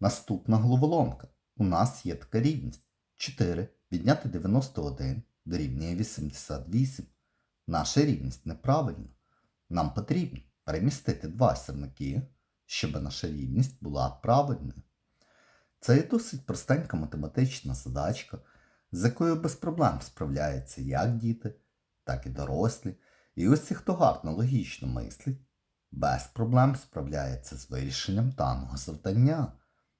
Наступна головоломка. У нас є така рівність. 4 відняти 91 дорівнює 88. Наша рівність неправильна. Нам потрібно перемістити два сірники, щоб наша рівність була правильною. Це є досить простенька математична задачка, з якою без проблем справляються як діти, так і дорослі. І ось ті, хто гарно логічно мислить, без проблем справляється з вирішенням даного завдання.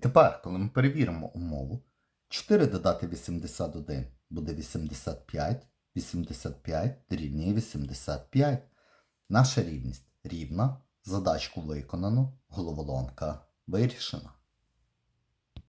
Тепер, коли ми перевіримо умову, 4 додати 81 буде 85, 85 дорівнює 85. Наша рівність рівна, задачку виконано, головоломка вирішена.